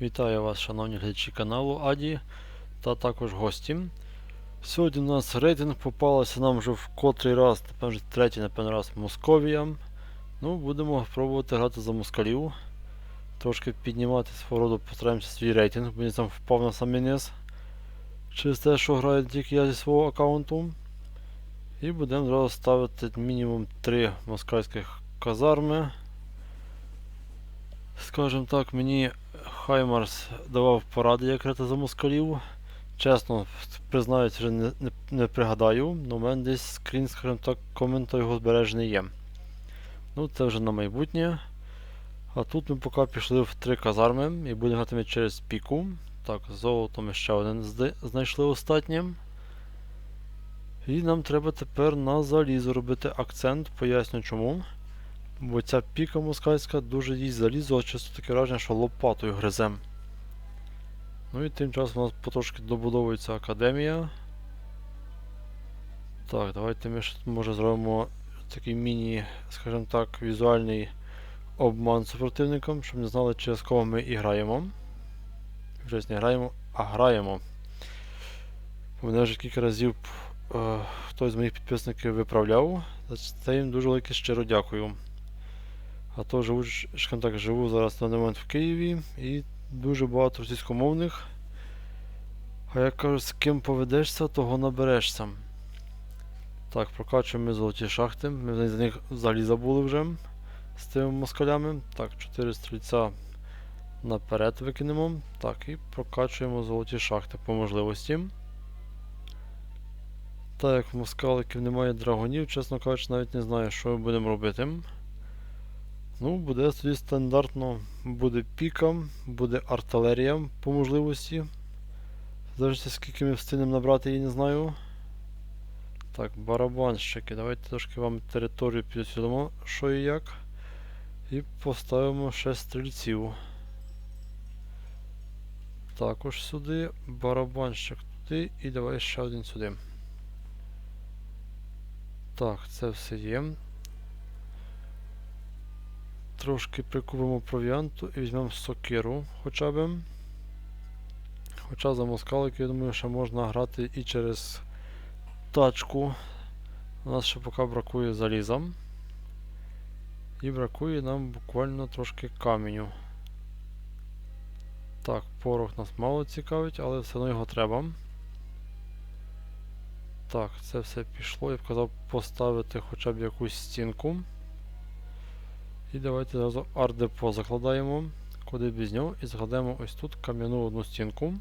Вітаю вас, шановні глядачі каналу Аді та також гості. Сьогодні у нас рейтинг попалася нам вже в котрий раз, напевно третій, напевно, раз Московія. Ну, будемо пробувати грати за москалів. Трошки піднімати свого роду, постараємося свій рейтинг, бо він там впав на самий низ. Через те, що граю тільки я зі свого аккаунту. І будемо зразу ставити мінімум 3 москальських казарми. Скажем так, мені Хаймарс давав поради, як грати за москалів. Чесно, признаюсь, вже не, не, не пригадаю, але у мене десь скрін, скажімо так, коменту його збережений є. Ну, це вже на майбутнє. А тут ми поки пішли в три казарми і будемо грати через піку. Так, золото ми ще один знайшли останнім. І нам треба тепер на залізо робити акцент, поясню чому. Бо ця піка москальська дуже їсть залізо, а часто таке враження, що лопатою гризем. Ну і тим часом у нас потрошки добудовується академія. Так, давайте ми ще може зробимо такий міні, скажімо так, візуальний обман супротивникам, щоб не знали, через кого ми і граємо. Вже не граємо, а граємо. Мене вже кілька разів е, хтось з моїх підписників виправляв. За це їм дуже велике щиро дякую. А то живу, так, живу зараз на момент в Києві і дуже багато російськомовних. А як кажуть, з ким поведешся, того наберешся. Так, прокачуємо ми золоті шахти. Ми за них взагалі забули вже з тими москалями. Так, 4 стрільця наперед викинемо. Так, і прокачуємо золоті шахти по можливості. Так, як в москаликів немає драгонів, чесно кажучи, навіть не знаю, що ми будемо робити. Ну, буде тоді стандартно, буде піка, буде артилерія по можливості. Залежить, скільки ми встигнемо набрати, я не знаю. Так, барабанщики. Давайте трошки вам територію підсвідомо, що і як. І поставимо ще стрільців. Також сюди, барабанщик туди і давай ще один сюди. Так, це все є. Трошки прикупимо провіанту і візьмемо сокиру хоча б. Хоча за москалики, я думаю, що можна грати і через тачку. У нас ще поки бракує заліза. І бракує нам буквально трошки каменю. Так, порох нас мало цікавить, але все одно його треба. Так, це все пішло. Я б казав поставити хоча б якусь стінку. І давайте зразу арт-депо закладаємо, куди без нього, і закладаємо ось тут кам'яну одну стінку.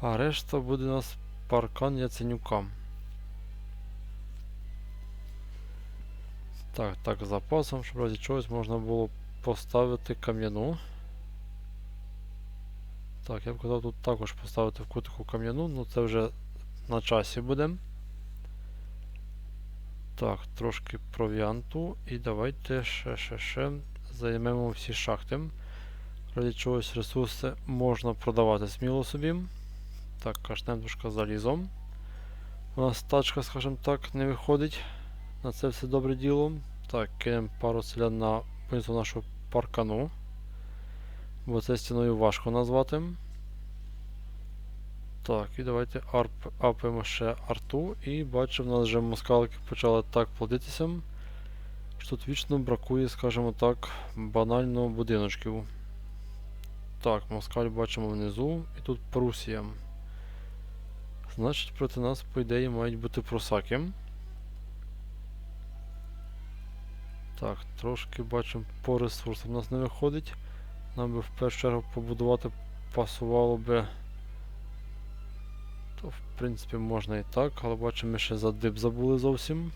А решта буде у нас паркан Яценюка. Так, так, запасом, щоб в разі чогось можна було поставити кам'яну. Так, я б казав тут також поставити в кутику кам'яну, ну це вже на часі буде. Так, трошки провіанту. І давайте ще ще ще займемо всі шахти. Ради чогось ресурси можна продавати сміло собі. Так, кашнем трошки залізом. У нас тачка, скажімо так, не виходить на це все добре діло. Так, кинемо пару селян на понизу нашого паркану. Бо це стіною важко назвати. Так, і давайте апаємо ще арту. І бачимо, в нас вже москалики почали так плодитися. Що тут вічно бракує, скажімо так, банально будиночків. Так, москаль бачимо внизу. І тут Прусія. Значить, проти нас, по ідеї, мають бути прусаки. Так, трошки бачимо по ресурсам у нас не виходить. Нам би в першу чергу побудувати пасувало би. То в принципі можна і так, але бачимо, ми ще за дип забули зовсім.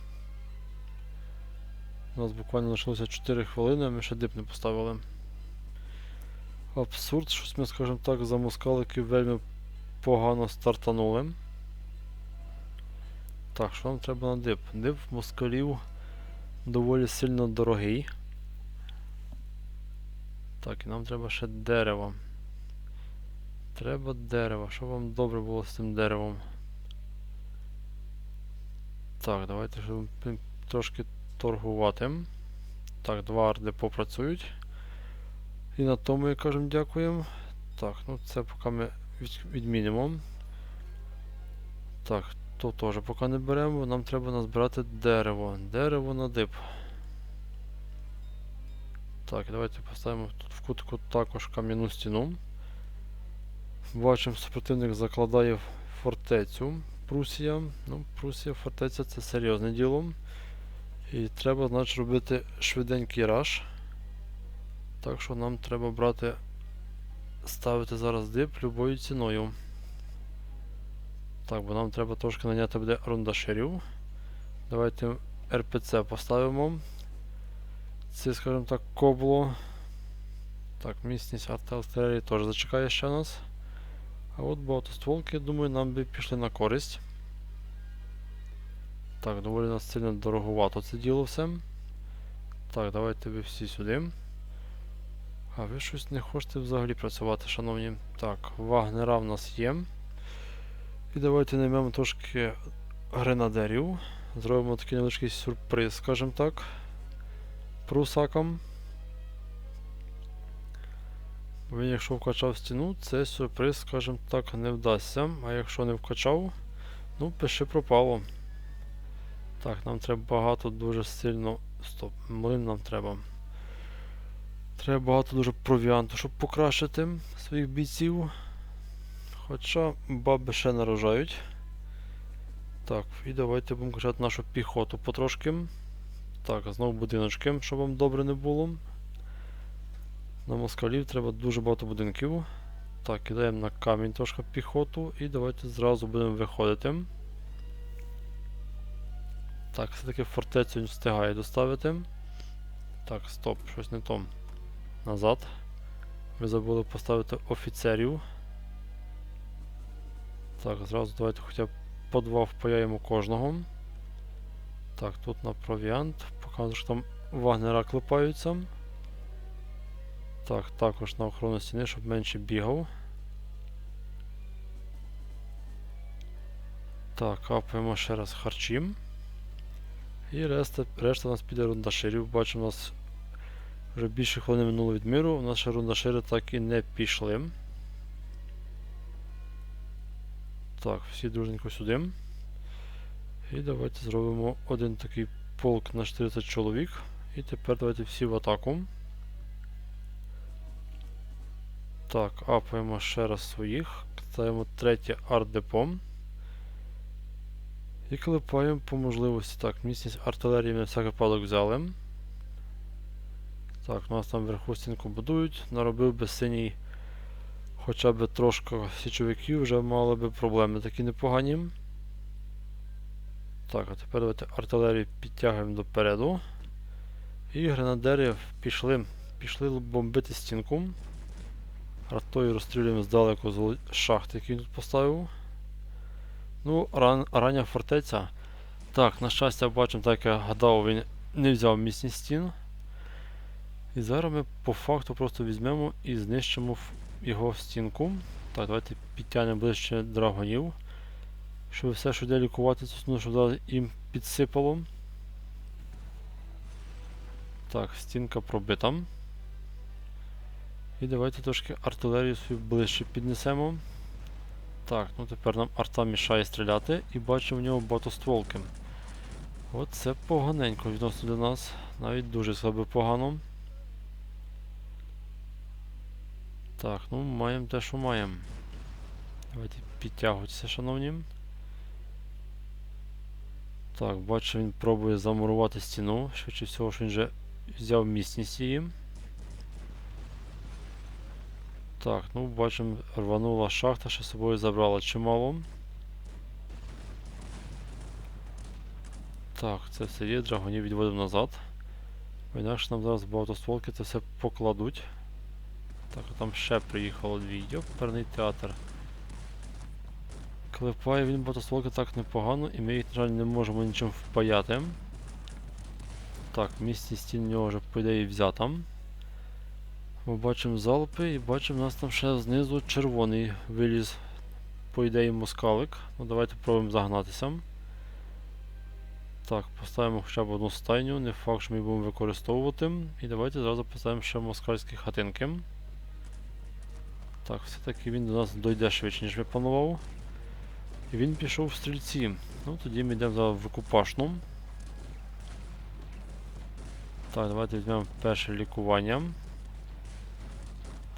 У нас буквально лишилося 4 хвилини, а ми ще дип не поставили. Абсурд, щось ми, скажімо так, за москалики вельми погано стартанули. Так, що нам треба на дип? Дип москалів доволі сильно дорогий. Так, і нам треба ще дерево. Треба дерево. Що вам добре було з цим деревом? Так, давайте щоб трошки торгувати. Так, два арди попрацюють. І на тому, як кажемо, дякуємо. Так, ну це поки ми відмінимо. Так, то теж поки не беремо. Нам треба назбирати дерево. Дерево на дип. Так, давайте поставимо тут в кутку також кам'яну стіну. Бачимо, супротивник закладає фортецю. Прусія. Ну, Прусія, фортеця це серйозне діло. І треба, значить, робити швиденький раш. Так що нам треба брати, ставити зараз дип любою ціною. Так, бо нам треба трошки наняти буде рундаширів. Давайте РПЦ поставимо. Це, скажімо так, кобло. Так, міцність артилерії теж зачекає ще нас. А от багатостволки, думаю, нам би пішли на користь. Так, доволі нас сильно дороговато це діло все. Так, давайте ви всі сюди. А ви щось не хочете взагалі працювати, шановні. Так, вагнера в нас є. І давайте наймемо трошки гренадерів. Зробимо такий невеличкий сюрприз, скажімо так. Прусакам. Він якщо вкачав стіну, це сюрприз, скажімо так, не вдасться. А якщо не вкачав, ну пиши пропало. Так, нам треба багато дуже сильно. Стоп, млин нам треба. Треба багато дуже провіанту, щоб покращити своїх бійців. Хоча баби ще нарожають. Так, і давайте будемо качати нашу піхоту потрошки. Так, знову будиночки, щоб вам добре не було. На москалів треба дуже багато будинків. Так, кидаємо на камінь трошки піхоту і давайте зразу будемо виходити. Так, все-таки фортецю він встигає доставити. Так, стоп, щось не то. Назад. Ви забули поставити офіцерів. Так, зразу давайте хоча б по два впаяємо кожного. Так, тут на провіант. Показую, що там вагнера клепаються. Так, також на охорону стіни, щоб менше бігав. Так, капаємо ще раз харчі. І решта, решта у нас піде рундаширів. Бачимо, у нас вже більше хвилини минуло від миру. У нас ще рундашири так і не пішли. Так, всі дружненько сюди. І давайте зробимо один такий полк на 40 чоловік. І тепер давайте всі в атаку. Так, апаємо ще раз своїх. Ставимо третє арт-депо. І клепаємо по можливості. Так, міцність артилерії ми на всякий випадок взяли. Так, нас там вверху стінку будують. Наробив би синій хоча б трошки січовиків, вже мали би проблеми такі непогані. Так, а тепер давайте артилерію підтягуємо допереду. І гренадери пішли, пішли бомбити стінку. Артою розстрілюємо здалеку з шахти, який він тут поставив. Ну, ран, рання фортеця. Так, на щастя, бачимо, так як я гадав, він не взяв міцні стін. І зараз ми по факту просто візьмемо і знищимо його стінку. Так, давайте підтягнемо ближче драгонів. Щоб все, що йде лікувати, цю щоб зараз їм підсипало. Так, стінка пробита. І давайте трошки артилерію свою ближче піднесемо. Так, ну тепер нам арта мішає стріляти і бачимо в нього багатостволки. Оце поганенько відносно до нас. Навіть дуже слабо погано. Так, ну маємо те, що маємо. Давайте підтягуйтеся, шановні. Так, бачу, він пробує замурувати стіну. Швидше всього, що він вже взяв міцність її. Так, ну бачимо, рванула шахта, що з собою забрала чимало. Так, це все є, драгонів відводимо назад. Бо інакше нам зараз багатостволки це все покладуть. Так, а там ще приїхало дві. Йоперний театр. Клепає він багатостволки так непогано, і ми їх, на жаль, не можемо нічим впаяти. Так, місці стін у нього вже по ідеї взята. Ми бачимо залпи і бачимо, у нас там ще знизу червоний виліз, по ідеї, москалик. Ну давайте пробуємо загнатися. Так, поставимо хоча б одну стайню, не факт, що ми будемо використовувати. І давайте зразу поставимо ще москальські хатинки. Так, все-таки він до нас дойде швидше, ніж я планував. І він пішов в стрільці. Ну, тоді ми йдемо в рукопашну. Так, давайте візьмемо перше лікування.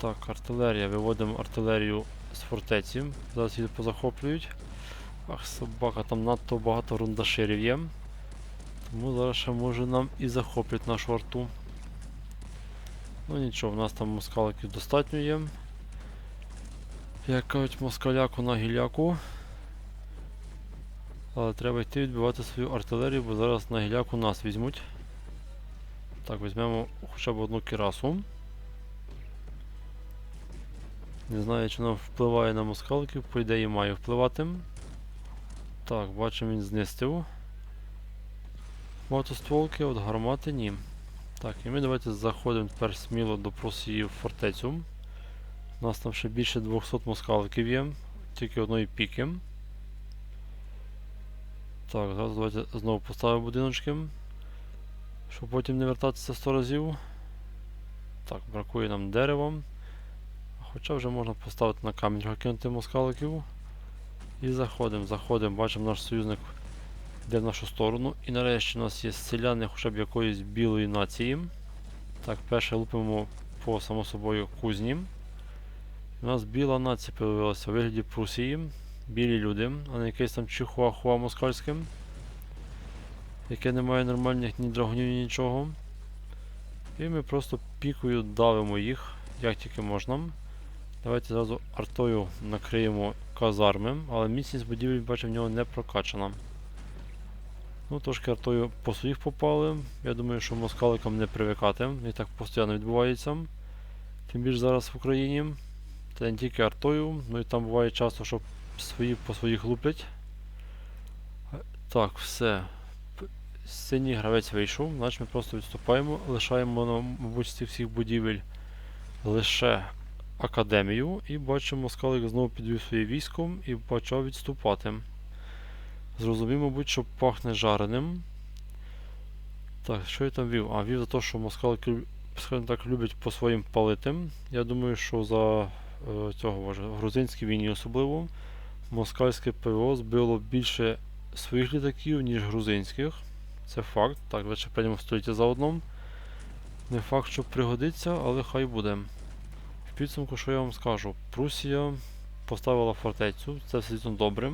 Так, артилерія. Виводимо артилерію з фортеці. Зараз її позахоплюють. Ах, собака, там надто багато рундаширів є. Тому зараз ще може нам і захоплять нашу арту. Ну нічого, в нас там москаликів достатньо є. Як кажуть, москаляку на гіляку. Але треба йти відбивати свою артилерію, бо зараз на гіляку нас візьмуть. Так, візьмемо хоча б одну кірасу. Не знаю, чи вона впливає на москаликів, по ідеї має впливати. Так, бачимо, він знистив. Мотостволки, от гармати ні. Так, і ми давайте заходимо тепер сміло до Прусії в фортецю. У нас там ще більше 200 москаликів є, тільки одної піки. Так, зараз давайте знову поставимо будиночки. Щоб потім не вертатися 100 разів. Так, бракує нам дерева. Хоча вже можна поставити на камінь кинути москаликів. І заходимо, заходимо, бачимо наш союзник йде в нашу сторону. І нарешті у нас є селяни хоча б якоїсь білої нації. Так, перше лупимо по само собою кузні. У нас біла нація появилася у вигляді Прусії. Білі люди, а не якесь там чихуахуа москальське. Яке не має нормальних ні драгунів, ні нічого. І ми просто пікою давимо їх, як тільки можна. Давайте зразу артою накриємо казарми, але міцність будівель, бачимо, в нього не прокачана. Ну, трошки артою по своїх попали. Я думаю, що москаликам не привикати. І так постійно відбувається. Тим більше зараз в Україні. Та не тільки артою, ну і там буває часто, що свої по своїх луплять. Так, все. Синій гравець вийшов, значить ми просто відступаємо, лишаємо, мабуть, з цих всіх будівель лише академію і бачимо, москалик знову підвів своє військо і почав відступати. Зрозумів, мабуть, що пахне жареним. Так, що я там вів? А, вів за те, що москалики, так, люблять по своїм палити. Я думаю, що за е, цього грузинській війні особливо москальське ПВО збило більше своїх літаків, ніж грузинських. Це факт. Так, лише прийдемо століття заодно. Не факт, що пригодиться, але хай буде. Підсумку, що я вам скажу? Прусія поставила фортецю, це все звісно добре.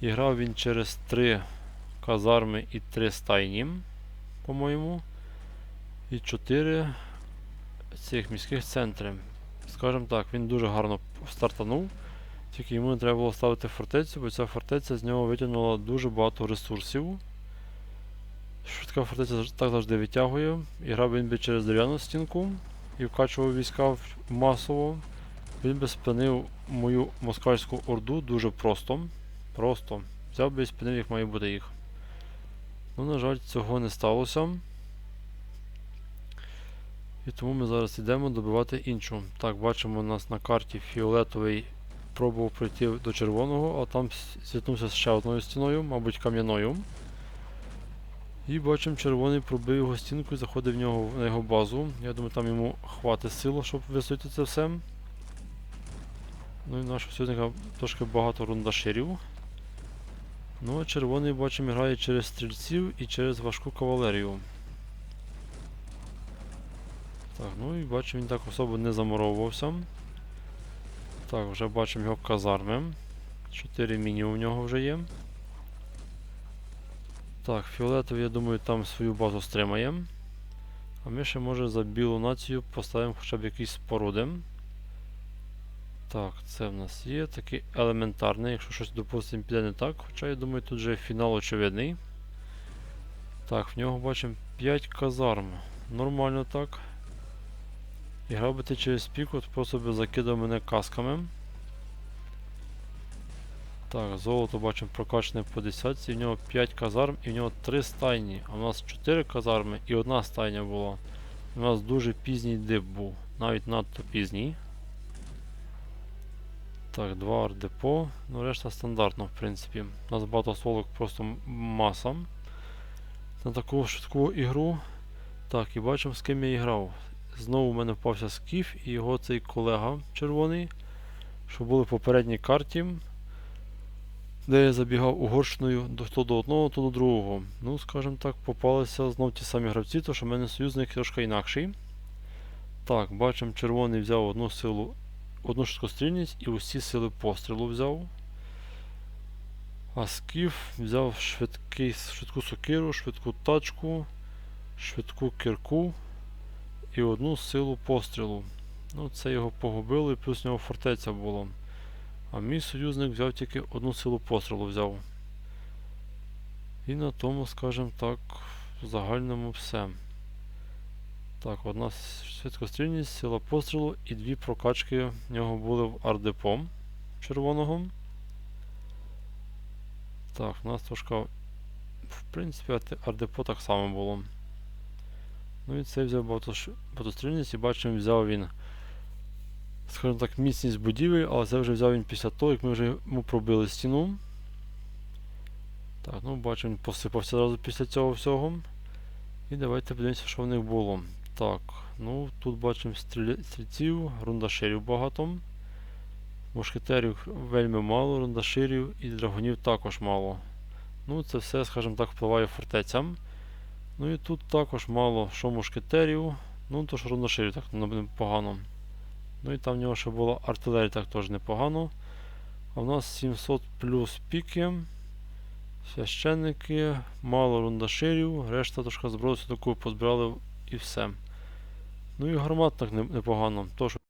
І грав він через три казарми і три стайні, по-моєму. І чотири цих міських центри. Скажімо так, він дуже гарно стартанув. Тільки йому не треба було ставити фортецю, бо ця фортеця з нього витягнула дуже багато ресурсів. Швидка фортеця так завжди витягує. І грав він би через дерев'яну стінку і вкачував війська масово. Він би спинив мою москальську орду дуже просто. Просто. Взяв би і спинив, як має бути їх. Ну, на жаль, цього не сталося. І тому ми зараз йдемо добивати іншу. Так, бачимо у нас на карті фіолетовий пробував пройти до червоного, а там зіткнувся з ще одною стіною, мабуть, кам'яною. І бачимо, червоний пробив його стінку і заходив в нього на його базу. Я думаю, там йому хватить сил, щоб вистояти це все. Ну і нашого союзника трошки багато рундаширів. Ну а червоний, бачимо, грає через стрільців і через важку кавалерію. Так, ну і бачимо, він так особо не замуровувався. Так, вже бачимо його казарми. 4 міні у нього вже є. Так, фіолетовий, я думаю, там свою базу стримає. А ми ще може за білу націю поставимо хоча б якісь споруди. Так, це в нас є такий елементарний, якщо щось, допустимо, піде не так. Хоча я думаю, тут вже фінал очевидний. Так, в нього бачимо 5 казарм. Нормально так. І грав би ти через піку, то просто би закидав мене касками. Так, золото бачимо прокачане по десятці, в нього 5 казарм і в нього 3 стайні. А в нас 4 казарми і одна стайня була. У нас дуже пізній дип був, навіть надто пізній. Так, два ардепо. Ну, решта стандартно, в принципі. У нас багато солок просто маса. На таку швидку ігру. Так, і бачимо, з ким я і грав. знову в мене впався скіф і його цей колега червоний, що були в попередній карті, де я забігав Угорщиною то до одного, то до другого. Ну, скажімо так, попалися знов ті самі гравці, то що в мене союзник трошки інакший. Так, бачимо, червоний взяв одну силу, одну швидкострільність і усі сили пострілу взяв. А скіф взяв швидкий, швидку сокиру, швидку тачку, швидку кирку і одну силу пострілу. Ну, це його погубило і плюс в нього фортеця була. А мій союзник взяв тільки одну силу пострілу взяв. І на тому, скажімо так, в загальному все. Так, одна швидкострільність, сила пострілу і дві прокачки в нього були в ардепо червоного. Так, у нас трошки, в принципі, ардепо так само було. Ну і цей взяв багатострільність і бачимо, взяв він, скажімо так, міцність будівель, але це вже взяв він після того, як ми вже йому пробили стіну. Так, ну бачимо, він посипався одразу після цього всього. І давайте подивимося, що в них було. Так, ну тут бачимо стрільців, рундаширів багато. Мушкетерів вельми мало, рундаширів і драгунів також мало. Ну, це все, скажімо так, впливає фортецям. Ну і тут також мало що мушкетерів. Ну, то ж рундаширів так не- непогано. Ну і там в нього ще була артилерія так теж непогано. А в нас 700 плюс піки. Священники, мало рундаширів, решта трошки зброю судаку позбирали і все. Ну і гармат так не- непогано.